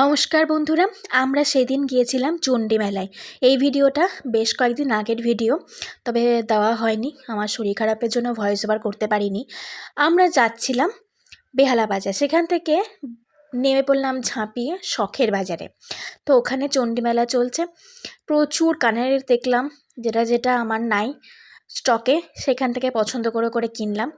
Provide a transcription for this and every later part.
নমস্কার বন্ধুরা, আমরা সেদিন গিয়েছিলাম চণ্ডী মেলায়। এই ভিডিওটা বেশ কয়েকদিন আগের ভিডিও, তবে দেওয়া হয়নি। আমার শরীর খারাপের জন্য ভয়েস ওভার করতে পারিনি। আমরা যাচ্ছিলাম বেহালা বাজার। সেখান থেকে নেমে পড়লাম ঝাঁপিয়ে শখের বাজারে। তো ওখানে চণ্ডী মেলা চলছে। প্রচুর কানের দেখলাম, যেটা যেটা আমার নাই স্টকে সেখান থেকে পছন্দ করে করে কিনলাম।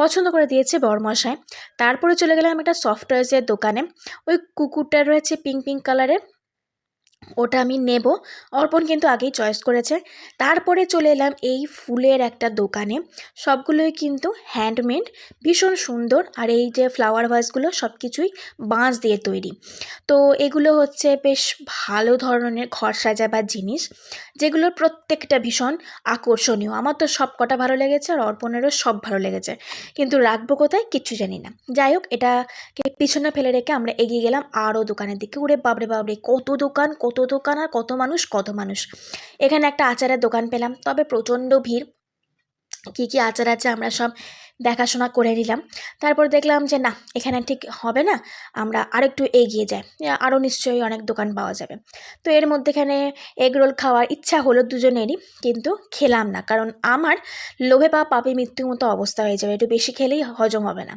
পছন্দ করে দিয়েছে বরমশাই। তারপরে চলে গেলাম একটা সফটওয়্যার্সের দোকানে। ওই কুকুরটা রয়েছে পিঙ্ক পিঙ্ক কালারের ওটা আমি নেব। অর্পণ কিন্তু আগেই চয়েস করেছে। তারপরে চলে এলাম এই ফুলের একটা দোকানে। সবগুলোই কিন্তু হ্যান্ডমেড ভীষণ সুন্দর। আর এই যে ফ্লাওয়ার ভাসগুলো সব কিছুই বাঁশ দিয়ে তৈরি। তো এগুলো হচ্ছে বেশ ভালো ধরনের ঘর সাজাবার জিনিস, যেগুলোর প্রত্যেকটা ভীষণ আকর্ষণীয়। আমার তো সব কটা ভালো লেগেছে আর অর্পণেরও সব ভালো লেগেছে। কিন্তু রাখব কোথায় কিচ্ছু জানি না। যাই হোক, এটাকে পিছনে ফেলে রেখে আমরা এগিয়ে গেলাম আরও দোকানের দিকে। উড়ে বাবরে বাবরে কত দোকান, কত দোকান আর কত মানুষ কত মানুষ। এখানে একটা আচারের দোকান পেলাম, তবে প্রচণ্ড ভিড়। কী কী আচার আছে আমরা সব দেখাশোনা করে নিলাম। তারপর দেখলাম যে, না, এখানে ঠিক হবে না, আমরা আরেকটু এগিয়ে যাই। আরও নিশ্চয়ই অনেক দোকান পাওয়া যাবে। তো এর মধ্যেখানে এগ রোল খাওয়ার ইচ্ছা হলো দুজনেরই, কিন্তু খেলাম না, কারণ আমার লোভে বা পাপে মৃত্যুর মতো অবস্থা হয়ে যাবে। একটু বেশি খেলেই হজম হবে না।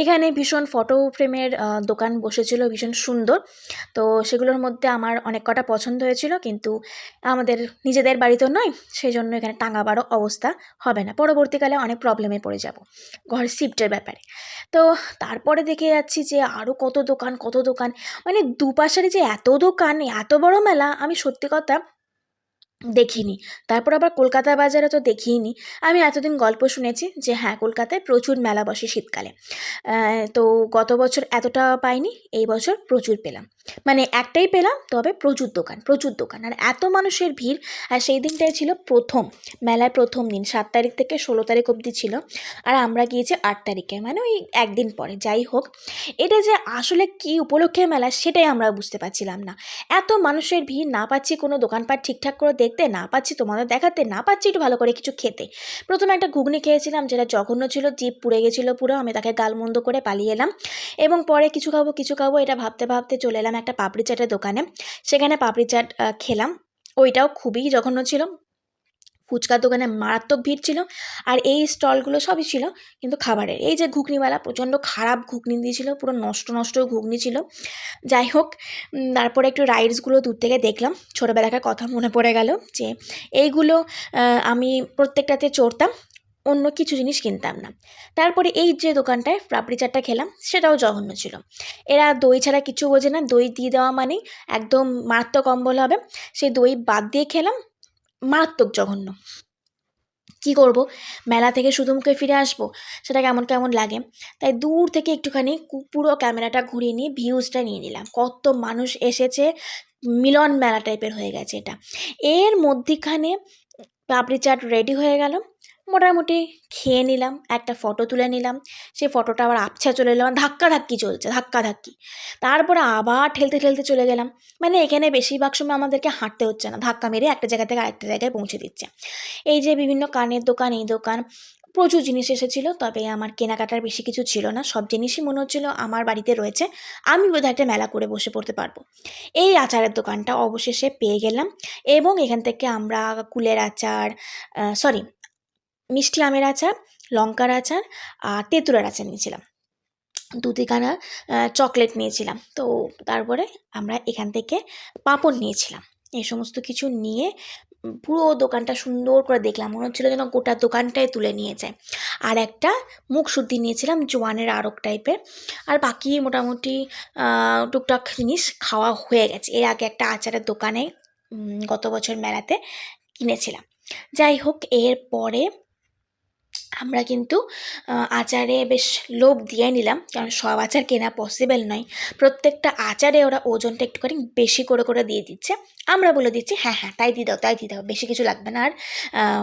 এখানে ভীষণ ফটো ফ্রেমের দোকান বসেছিল, ভীষণ সুন্দর। তো সেগুলোর মধ্যে আমার অনেক কটা পছন্দ হয়েছিল, কিন্তু আমাদের নিজেদের বাড়ি তো নয় সেই জন্য এখানে টাঙাবারও অবস্থা হবে না। পরবর্তীকালে অনেক প্রবলেমে পড়ে যাব। ঘর শিফটের ব্যাপারে। তো তারপরে দেখে যাচ্ছি যে আরও কত দোকান কত দোকান। মানে দুপাশের যে এত দোকান, এত বড় মেলা, আমি সত্যি কথা দেখিনি। তারপর আবার কলকাতা বাজারে তো দেখিনি। আমি এতদিন গল্প শুনেছি যে হ্যাঁ কলকাতায় প্রচুর মেলা বসে শীতকালে। তো গত বছর এতটা পাইনি, এই বছর প্রচুর পেলাম। মানে একটাই পেলাম, তবে প্রচুর দোকান প্রচুর দোকান। আর এত মানুষের ভিড়, আর সেই দিনটাই ছিল প্রথম মেলায় প্রথম দিন, সাত তারিখ থেকে ষোলো তারিখ অবধি ছিল। আর আমরা গিয়েছি আট তারিখে মানে ওই একদিন পরে, যাই হোক। এটা যে আসলে কি উপলক্ষে মেলা, সেটাই আমরা বুঝতে পারছিলাম না। এত মানুষের ভিড়, না পাচ্ছি কোনো দোকানপাট ঠিকঠাক করে দেখতে না পাচ্ছি, তোমাদের দেখাতে না পাচ্ছি, একটু ভালো করে কিছু খেতে। প্রথমে একটা ঘুগনি খেয়েছিলাম, যেটা জঘন্য ছিল জিপ পুড়ে গেছিল পুরো, আমি তাকে গালমন্দ করে পালিয়ে এলাম। এবং পরে কিছু খাব কিছু খাব, এটা ভাবতে ভাবতে চলে এলাম একটা পাপড়ি চাটের দোকানে। সেখানে পাপড়ি চাট খেলাম। ওইটাও খুবই জঘন্য ছিল ফুচকার দোকানে মারাত্মক ভিড় ছিল আর এই স্টলগুলো সবই ছিল কিন্তু খাবারের। এই যে ঘুগনিওয়ালা, প্রচণ্ড খারাপ ঘুগনি দিয়েছিল, পুরো নষ্ট নষ্ট ঘুগনি ছিল। যাই হোক তারপরে একটু রাইডসগুলো দূর থেকে দেখলাম। ছোটোবেলাকার কথা মনে পড়ে গেল যে এইগুলো আমি প্রত্যেকটাতে চড়তাম, অন্য কিছু জিনিস কিনতাম না। তারপরে এই যে দোকানটায় পাপড়ি চাটটা খেলাম, সেটাও জঘন্য ছিল। এরা দই ছাড়া কিছু বোঝে না, দই দিয়ে দেওয়া মানেই একদম মারাত্মক অম্বল হবে। সেই দই বাদ দিয়ে খেলাম মারাত্মক জঘন্য। কি করব? মেলা থেকে শুধু মুখে ফিরে আসব? সেটা কেমন কেমন লাগে? তাই দূর থেকে একটুখানি পুরো ক্যামেরাটা ঘুরিয়ে নিয়ে ভিউজটা নিয়ে নিলাম। কত মানুষ এসেছে, মিলন মেলা টাইপের হয়ে গেছে এটা। এর মধ্যিখানে পাপড়ি চাট রেডি হয়ে গেল। মোটামুটি খেয়ে নিলাম, একটা ফটো তুলে নিলাম। সেই ফটোটা আবার আবছা চলে এলাম ধাক্কা ধাক্কি চলছে ধাক্কা ধাক্কি তারপরে আবার ঠেলতে ঠেলতে চলে গেলাম। মানে এখানে বেশিরভাগ সময় আমাদেরকে হাঁটতে হচ্ছে না, ধাক্কা মেরে একটা জায়গা থেকে আরেকটা জায়গায় পৌঁছে দিচ্ছে। এই যে বিভিন্ন কানের দোকান, এই দোকান, প্রচুর জিনিস এসেছিল, তবে আমার কেনাকাটার বেশি কিছু ছিল না। সব জিনিসই মনে হচ্ছিল আমার বাড়িতে রয়েছে, আমি বোধহয় একটা মেলা করে বসে পড়তে পারব। এই আচারের দোকানটা অবশেষে পেয়ে গেলাম এবং এখান থেকে আমরা কুলের আচার সরি মিষ্টি আমের আচার, লঙ্কার আচার, আর তেঁতুলার আচার নিয়েছিলাম। দুদিখানা চকলেট নিয়েছিলাম। তো তারপরে আমরা এখান থেকে পাঁপড় নিয়েছিলাম। এই সমস্ত কিছু নিয়ে পুরো দোকানটা সুন্দর করে দেখলাম। মনে হচ্ছিল যেন গোটা দোকানটাই তুলে নিয়ে যায়। আর একটা মুখ শুদ্ধি নিয়েছিলাম, জোয়ানের আরক টাইপের। আর বাকি মোটামুটি টুকটাক জিনিস খাওয়া হয়ে গেছে। এর আগে একটা আচারের দোকানে গত বছর মেলাতে কিনেছিলাম। যাই হোক এর পরে আমরা কিন্তু আচারে বেশ লোভ দিয়ে নিলাম। কারণ সব আচার কেনা পসিবল নয়। প্রত্যেকটা আচারে ওরা ওজনটা একটুখানি বেশি করে করে দিয়ে দিচ্ছে। আমরা বলে দিচ্ছি হ্যাঁ হ্যাঁ তাই দিয়ে দাও, তাই দিয়ে দাও। বেশি কিছু লাগবে না। আর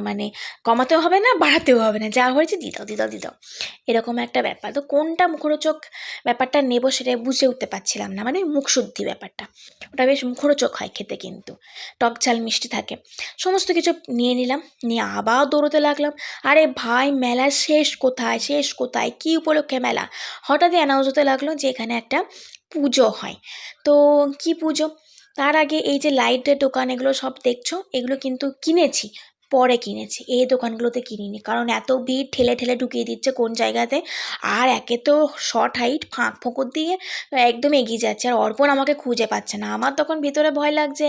মানে কমাতেও হবে না, বাড়াতেও হবে না। যা হয়েছে দিয়ে দাও দিয়ে দাও দিয়ে দাও। এরকম একটা ব্যাপার। তো কোনটা মুখরোচক ব্যাপারটা নেব সেটা বুঝে উঠতে পারছিলাম না। মানে মুখশুদ্ধি ব্যাপারটা। ওটা বেশ মুখরোচক হয় খেতে কিন্তু। টক ঝাল মিষ্টি থাকে। সমস্ত কিছু নিয়ে নিলাম। নিয়ে আবার দৌড়তে লাগলাম। আরে ভাই মেলার শেষ কোথায় শেষ কোথায়, কী উপলক্ষে মেলা? হঠাৎই অ্যানাউন্স হতে লাগল যে এখানে একটা পুজো হয়। তো কি পুজো? তার আগে এই যে লাইটের দোকান এগুলো সব দেখছ? এগুলো কিন্তু কিনেছি, পরে কিনেছি। এই দোকানগুলোতে কিনিনি। কারণ এত ভিড়, ঠেলে ঠেলে ঢুকিয়ে দিচ্ছে কোন জায়গাতে। আর একে তো শর্ট হাইট ফাঁক ফোঁকর দিয়ে একদম এগিয়ে যাচ্ছে। আর অর্পণ আমাকে খুঁজে পাচ্ছে না। আমার তখন ভিতরে ভয় লাগছে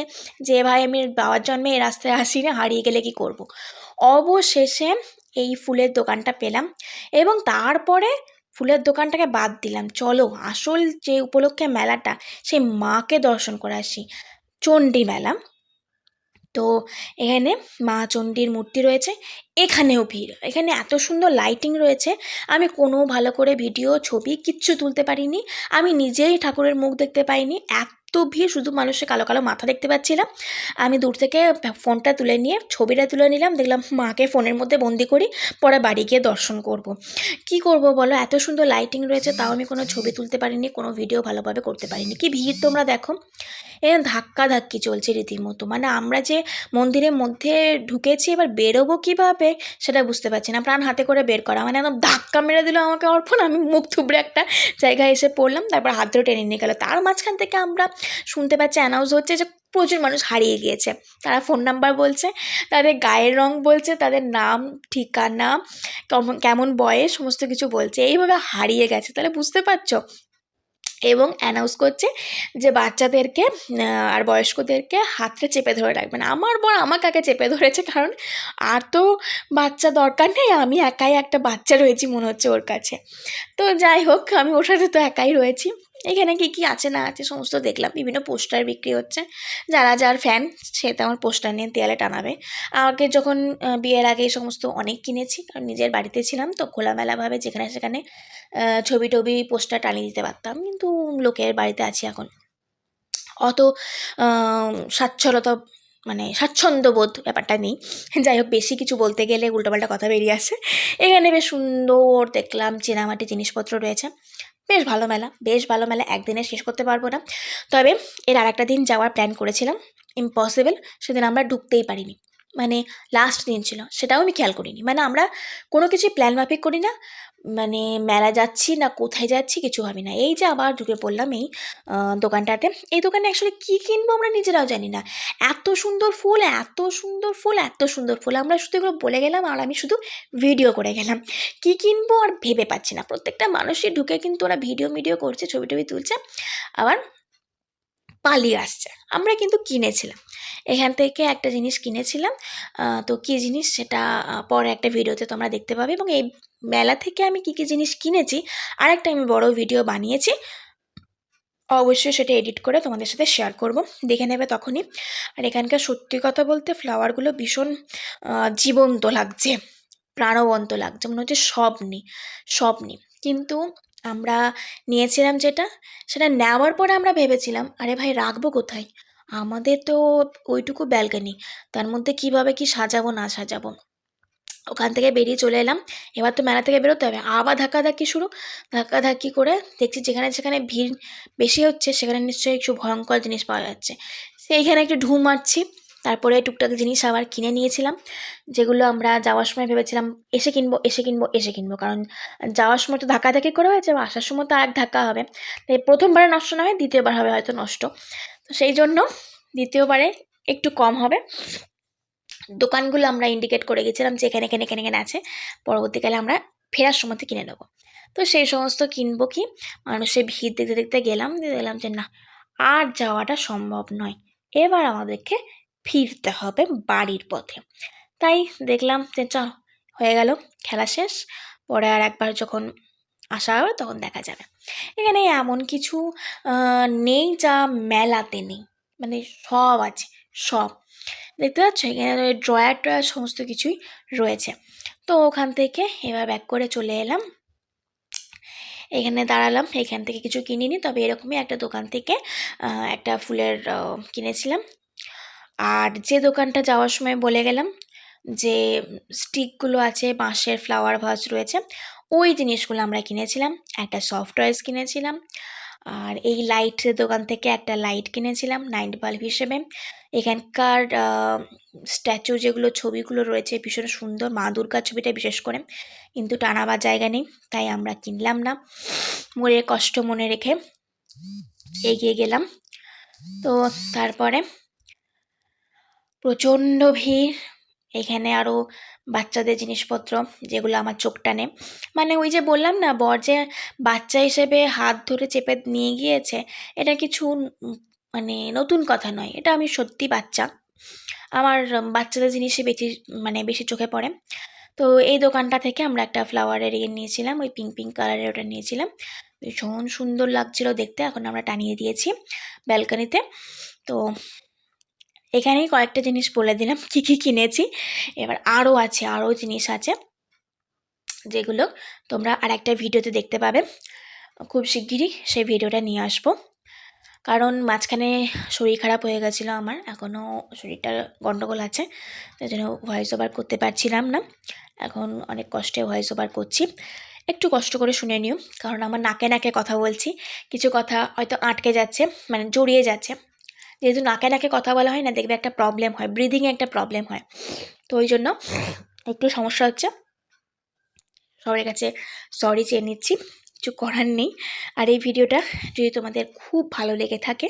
যে, ভাই, আমি বাবার জন্মে এই রাস্তায় আসি না হারিয়ে গেলে কি করব। অবশেষে এই ফুলের দোকানটা পেলাম এবং তারপরে ফুলের দোকানটাকে বাদ দিলাম। চলো, আসল যে উপলক্ষে মেলাটা, সেই মাকে দর্শন করে আসি। চণ্ডী মেলা। তো এখানে মা চণ্ডীর মূর্তি রয়েছে, এখানেও ভিড়। এখানে এত সুন্দর লাইটিং রয়েছে, আমি কোনো ভালো করে ভিডিও ছবি কিচ্ছু তুলতে পারিনি। আমি নিজেই ঠাকুরের মুখ দেখতে পাইনি, এত ভিড় শুধু মানুষের কালো কালো মাথা দেখতে পাচ্ছিলাম। আমি দূর থেকে ফোনটা তুলে নিয়ে ছবিটা তুলে নিলাম, দেখলাম মাকে ফোনের মধ্যে বন্দি করি, পরে বাড়ি গিয়ে দর্শন করব। কি করব বলো? এত সুন্দর লাইটিং রয়েছে, তাও আমি কোনো ছবি তুলতে পারিনি, কোনো ভিডিও ভালোভাবে করতে পারিনি। কি ভিড় তোমরা দেখো? এ ধাক্কা ধাক্কি চলছে রীতিমতো। মানে আমরা যে মন্দিরের মধ্যে ঢুকেছি, এবার বেরোবো কীভাবে? সেটা বুঝতে পারছি না। প্রাণ হাতে করে বের করা। মানে একদম ধাক্কা মেরে দিল আমাকে অর্পণ। আমি মুখ থুবড়ে একটা জায়গায় এসে পড়লাম, তারপর হাত ধরে টেনে নিয়ে গেলো। তার মাঝখান থেকে আমরা শুনতে পাচ্ছে অ্যানাউন্স হচ্ছে যে প্রচুর মানুষ হারিয়ে গিয়েছে। তারা ফোন নাম্বার বলছে, তাদের গায়ের রং বলছে, তাদের নাম, ঠিকানা, কেমন কেমন বয়স, সমস্ত কিছু বলছে। এইভাবে হারিয়ে গেছে, তাহলে বুঝতে পারছ? এবং অ্যানাউন্স করছে যে বাচ্চাদেরকে আর বয়স্কদেরকে হাতটা চেপে ধরে রাখবেন। আমার বর আমার কাকে চেপে ধরেছে, কারণ আর তো বাচ্চা দরকার নেই, আমি একাই একটা বাচ্চা রয়েছি মনে হচ্ছে ওর কাছে। তো যাই হোক, আমি ওর সাথে তো একাই রয়েছি। এখানে কি কি আছে না আছে সমস্ত দেখলাম। বিভিন্ন পোস্টার বিক্রি হচ্ছে। যারা যার ফ্যান সে তো আমার পোস্টার নিয়ে দেয়ালে টানাবে। আগে যখন বিয়ের আগে সমস্ত অনেক কিনেছি, কারণ নিজের বাড়িতে ছিলাম, তো খোলামেলাভাবে যেখানে সেখানে ছবি টবি, পোস্টার টানিয়ে দিতে পারতাম। কিন্তু লোকের বাড়িতে আছি এখন। অত স্বাচ্ছলতা মানে স্বাচ্ছন্দ্যবোধ ব্যাপারটা নেই। যাই হোক, বেশি কিছু বলতে গেলে উল্টোপাল্টা কথা বেরিয়ে আসে। এখানে বেশ সুন্দর দেখলাম, চেনামাটি জিনিসপত্র রয়েছে। বেশ ভালো মেলা, বেশ ভালো মেলা, একদিনে শেষ করতে পারব না। তবে এর আর একটা দিন যাওয়ার প্ল্যান করেছিলাম। ইম্পসিবল সেদিন আমরা ঢুকতেই পারিনি। মানে লাস্ট দিন ছিল, সেটাও আমি খেয়াল করিনি। মানে আমরা কোনো কিছুই প্ল্যান মাফিক করি না মানে মেলা যাচ্ছি না কোথায় যাচ্ছি কিছু ভাবি না। এই যে আবার ঢুকে পড়লাম এই দোকানটাতে। এই দোকানে অ্যাকচুয়ালি কী কিনবো আমরা নিজেরাও জানি না। এত সুন্দর ফুল, এত সুন্দর ফুল, এত সুন্দর ফুল। আমরা শুধু এগুলো বলে গেলাম আর আমি শুধু ভিডিও করে গেলাম। কী কিনবো আর ভেবে পাচ্ছি না। প্রত্যেকটা মানুষই ঢুকে কিন্তু ওরা ভিডিও মিডিও করছে, ছবি টবি তুলছে, আবার পালিয়ে আসছে। আমরা কিন্তু কিনেছিলাম। এখান থেকে একটা জিনিস কিনেছিলাম। তো কী জিনিস সেটা পরে একটা ভিডিওতে তোমরা দেখতে পাবে এবং এই মেলা থেকে আমি কী কী জিনিস কিনেছি আর একটা আমি বড় ভিডিও বানিয়েছি। অবশ্যই সেটা এডিট করে তোমাদের সাথে শেয়ার করব। দেখে নেবে তখনই। আর এখানকার সত্যি কথা বলতে ফ্লাওয়ারগুলো ভীষণ জীবন্ত লাগছে, প্রাণবন্ত লাগছে, মনে হচ্ছে সব নেই সব নেই কিন্তু আমরা নিয়েছিলাম যেটা, সেটা নেওয়ার পরে আমরা ভেবেছিলাম, আরে ভাই, রাখব কোথায়? আমাদের তো ওইটুকু ব্যালকানি তার মধ্যে কীভাবে কি সাজাবো না সাজাবো? ওখান থেকে বেরিয়ে চলে এলাম, এবার তো মেলা থেকে বেরোতে হবে। আবার ধাক্কাধাক্কি শুরু, ধাক্কাধাক্কি করে দেখছি যেখানে যেখানে ভিড় বেশি হচ্ছে, সেখানে নিশ্চয়ই একটু ভয়ঙ্কর জিনিস পাওয়া যাচ্ছে। সেইখানে একটু ঢু মারছি, তারপরে টুকটাক জিনিস আবার কিনে নিয়েছিলাম, যেগুলো আমরা যাওয়ার সময় ভেবেছিলাম, এসে কিনবো এসে কিনবো এসে কিনবো, কারণ যাওয়ার সময় তো ধাক্কাধাক্কি করে হয়েছে আসার সময় তো আর এক ধাক্কা হবে। তাই প্রথমবারে নষ্ট না হয়, দ্বিতীয়বার হবে হয়তো নষ্ট। তো সেই জন্য দ্বিতীয়বারে একটু কম হবে। দোকানগুলো আমরা ইন্ডিকেট করে গেছিলাম যে এখানে এখানে এখানে এখানে আছে। পরবর্তীকালে আমরা ফেরার সময় কিনে নেব। তো সেই সমস্ত কিনবো কি? মানুষের ভিড় দেখতে দেখতে গেলাম দেখলাম যে না, আর যাওয়াটা সম্ভব নয়। এবার আমাদেরকে ফিরতে হবে বাড়ির পথে। তাই দেখলাম যে চল, হয়ে গেল, খেলা শেষ। পরে আর একবার যখন আসা হবে তখন দেখা যাবে। এখানে এমন কিছু নেই যা মেলাতে নেই। মানে সব আছে, সব। দেখতে পাচ্ছ? এখানে ড্রয়ার ট্রয়ার সমস্ত কিছুই রয়েছে। তো ওখান থেকে এবার ব্যাক করে চলে এলাম। এখানে দাঁড়ালাম, এখান থেকে কিছু কিনিনি, তবে এরকমই একটা দোকান থেকে একটা ফুলের কিনেছিলাম। আর যে দোকানটা যাওয়ার সময় বলে গেলাম যে, স্টিকগুলো আছে, বাঁশের ফ্লাওয়ার ভাস রয়েছে ওই জিনিসগুলো আমরা কিনেছিলাম, একটা সফট টয়েস কিনেছিলাম, আর এই লাইটের দোকান থেকে একটা লাইট কিনেছিলাম নাইট বাল্ব হিসেবে। এখানকার স্ট্যাচু যেগুলো, ছবিগুলো রয়েছে, ভীষণ সুন্দর। মা দুর্গার ছবিটা বিশেষ করে, কিন্তু টানাবার জায়গা নেই, তাই আমরা কিনলাম না। মনের কষ্ট মনে রেখে এগিয়ে গেলাম। তো তারপরে প্রচণ্ড ভিড় এখানে আরও বাচ্চাদের জিনিসপত্র যেগুলো আমার চোখ টানে। মানে ওই যে বললাম না, বর যে বাচ্চা হিসেবে হাত ধরে চেপে নিয়ে গিয়েছে, এটা কিছু মানে নতুন কথা নয়, এটা আমি সত্যি বাচ্চা। আমার বাচ্চাদের জিনিসই বেশি মানে বেশি চোখে পড়ে। তো এই দোকানটা থেকে আমরা একটা ফ্লাওয়ারের ইয়ে নিয়েছিলাম, ওই পিঙ্ক পিঙ্ক কালারের ওটা নিয়েছিলাম। ভীষণ সুন্দর লাগছিল দেখতে, এখন আমরা টানিয়ে দিয়েছি ব্যালকানিতে তো এখানেই কয়েকটা জিনিস বলে দিলাম, কী কী কিনেছি। এবার আরও আছে আরও জিনিস আছে, যেগুলো তোমরা আর একটা ভিডিওতে দেখতে পাবে। খুব শিগগিরই সেই ভিডিওটা নিয়ে আসব। কারণ মাঝখানে শরীর খারাপ হয়ে গেছিল আমার এখনও শরীরটা গণ্ডগোল আছে, তাই জন্য ভয়েস ওভার করতে পারছিলাম না। এখন অনেক কষ্টে ভয়েস ওভার করছি। একটু কষ্ট করে শুনে নিও, কারণ আমার নাকে নাকে কথা বলছি, কিছু কথা হয়তো আটকে যাচ্ছে মানে জড়িয়ে যাচ্ছে। যেহেতু নাকে নাকে কথা বলা হয় না, দেখবে একটা প্রবলেম হয় ব্রিদিংয়ে একটা প্রবলেম হয়। তো ওই জন্য একটু সমস্যা হচ্ছে। সবার কাছে সরি চেয়ে নিচ্ছি, কিছু করার নেই। আর এই ভিডিওটা যদি তোমাদের খুব ভালো লেগে থাকে,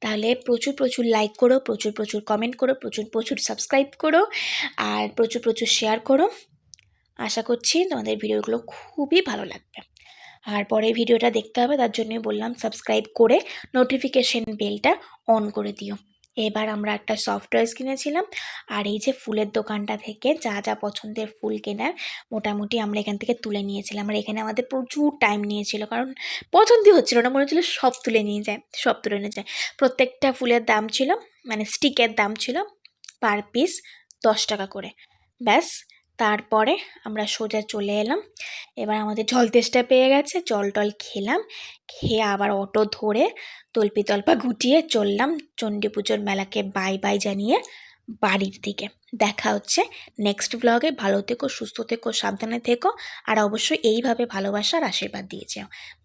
তাহলে প্রচুর প্রচুর লাইক করো, প্রচুর প্রচুর কমেন্ট করো, প্রচুর প্রচুর সাবস্ক্রাইব করো, আর প্রচুর প্রচুর শেয়ার করো। আশা করছি তোমাদের ভিডিওগুলো খুবই ভালো লাগবে। আর পরে ভিডিওটা দেখতে হবে, তার জন্যই বললাম সাবস্ক্রাইব করে নোটিফিকেশন বেলটা অন করে দিও। এবার আমরা একটা সফটওয়্যার কিনেছিলাম, আর এই যে ফুলের দোকানটা থেকে যা যা পছন্দের ফুল কেনার মোটামুটি আমরা এখান থেকে তুলে নিয়েছিলাম। আর এখানে আমাদের প্রচুর টাইম নিয়েছিল, কারণ পছন্দই হচ্ছিল না, মনে হচ্ছিল সব তুলে নিয়ে যায়, সব তুলে নিয়ে যায়। প্রত্যেকটা ফুলের দাম ছিল মানে স্টিকের দাম ছিল পার পিস দশ টাকা করে। ব্যাস তারপরে আমরা সোজা চলে এলাম। এবার আমাদের জল তেষ্টা পেয়ে গেছে, জল টল খেলাম। খেয়ে আবার অটো ধরে তল্পি তল্পা গুটিয়ে চললাম চণ্ডী পুজোর মেলাকে বাই বাই জানিয়ে বাড়ির দিকে। দেখা হচ্ছে নেক্সট ব্লগে ভালো থেকো, সুস্থ থেকো, সাবধানে থেকো। আর অবশ্যই এইভাবে ভালোবাসার আশীর্বাদ দিয়েছে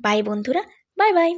বাই বন্ধুরা বাই বাই